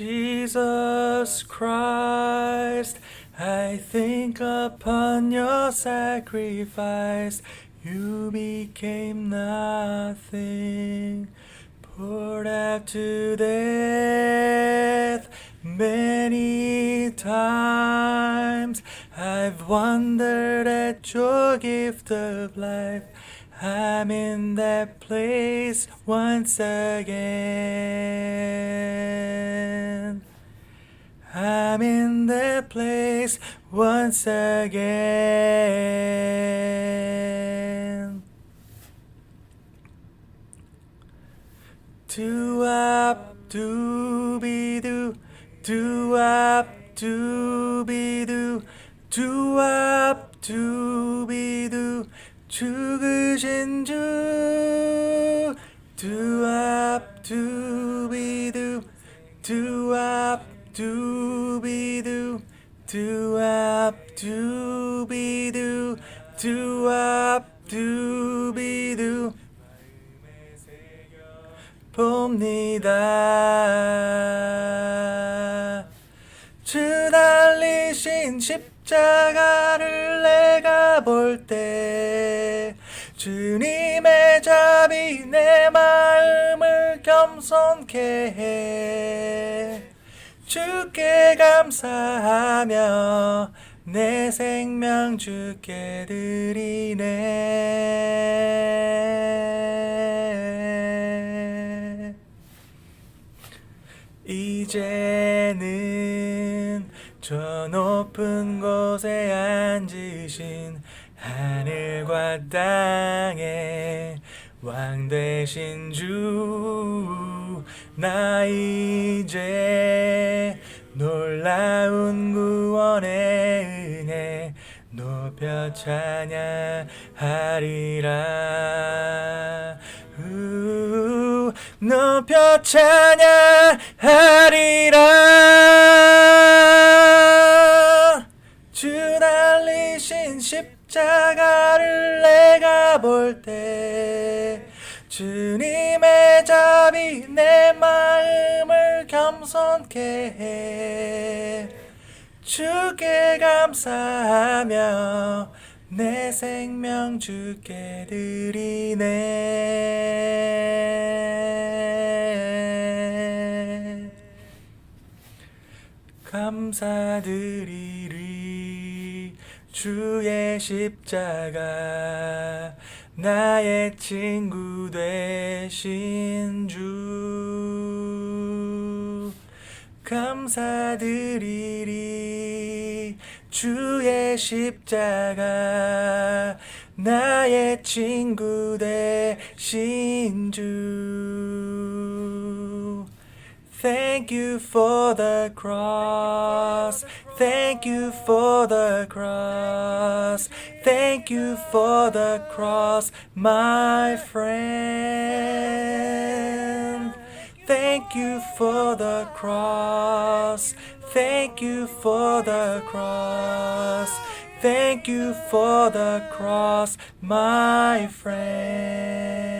Jesus Christ, I think upon your sacrifice. You became nothing, poured out to death many times. I've wondered at your gift of life. I'm in that place once again. Place once again. Do up, do be do, do up, do be do, do up, do be do, 죽으신 주. Do up, do be do, do up, do up, do be do. 봅니다. 주 달리신 십자가를 내가 볼 때 주님의 잡이 내 마음을 겸손케 해 주께 감사하며 내 생명 주께 드리네. 이제는 저 높은 곳에 앉으신 하늘과 땅의 왕 되신 주, 나 이제 놀라운 구원의 은혜 높여 찬양하리라. 우, 높여 찬양하리라. 주 달리신 십자가를 내가 볼 때 주님의 잡이 내 마음을 겸손케 해 주께 감사하며 내 생명 주께 드리네. 감사드리리 주의 십자가 나의 친구 되신 주. 감사드리리 주의 십자가 나의 친구 되신 주 Thank you for the cross. Thank you for the cross. Thank you for the cross, my friend. Thank you for the cross. Thank you for the cross. Thank you for the cross, my friend.